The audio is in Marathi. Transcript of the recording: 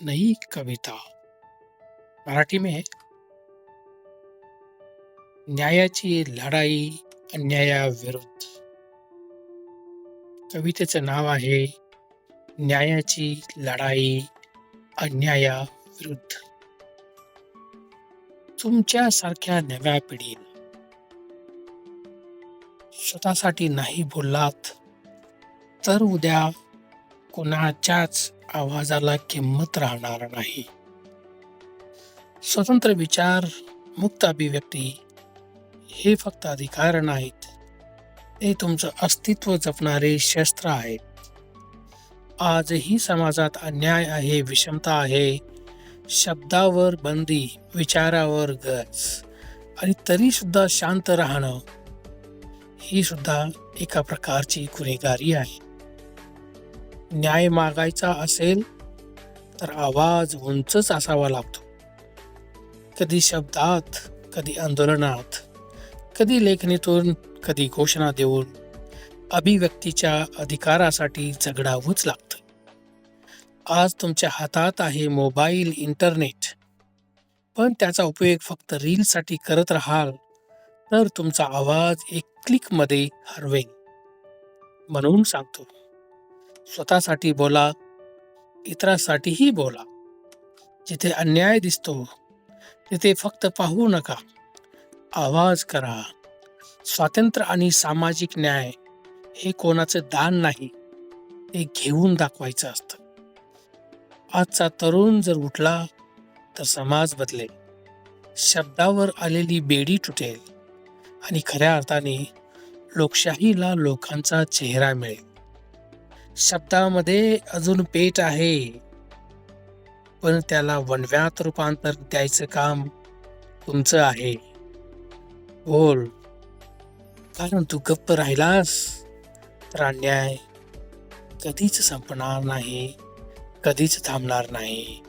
नई कविता। मराठी में न्यायाची लढाई अन्यायाविरुद्ध। कवितेचं नाव आहे न्यायाची लढाई अन्यायाविरुद्ध। तुमच्यासारख्या नव्या पिढीला। स्वतःसाठी नाही बोललात तर उद्या कोणाच्याच आवाजाला किंमत राहणार नाही. स्वतंत्र विचार मुक्त अभिव्यक्ती हे फक्त अधिकार नाहीत. ते तुमचं अस्तित्व जपणारे शस्त्र आहेत. आजही समाजात अन्याय आहे विषमता आहे. शब्दावर बंदी विचारावर गज. आणि तरी सुद्धा शांत राहणं ही सुद्धा एका प्रकारची गुन्हेगारी आहे. न्याय मागायचा असेल तर आवाज उंचच असावा लागतो. कधी शब्दात कधी आंदोलनात कधी लेखणीतून कधी घोषणा देऊन अभिव्यक्तीच्या अधिकारासाठी झगडावंच लागतं. आज तुमच्या हातात आहे मोबाईल इंटरनेट. पण त्याचा उपयोग फक्त रीलसाठी करत राहाल तर तुमचा आवाज एक क्लिकमध्ये हरवेल. म्हणून सांगतो. स्वतःसाठी बोला इतरांसाठीही बोला. जिथे अन्याय दिसतो तिथे फक्त पाहू नका. आवाज करा. स्वातंत्र्य आणि सामाजिक न्याय हे कोणाचं दान नाही ते घेऊन दाखवायचं असतं. आजचा तरुण जर उठला तर समाज बदलेल. शब्दावर आलेली बेडी तुटेल. आणि खऱ्या अर्थाने लोकशाहीला लोकांचा चेहरा मिळेल. शब्दामध्ये अजून पेट आहे. पण त्याला वणव्यात रूपांतर द्यायचं काम तुमचं आहे. बोल. कारण तू गप्प राहिलास तर अन्याय कधीच संपणार नाही कधीच थांबणार नाही.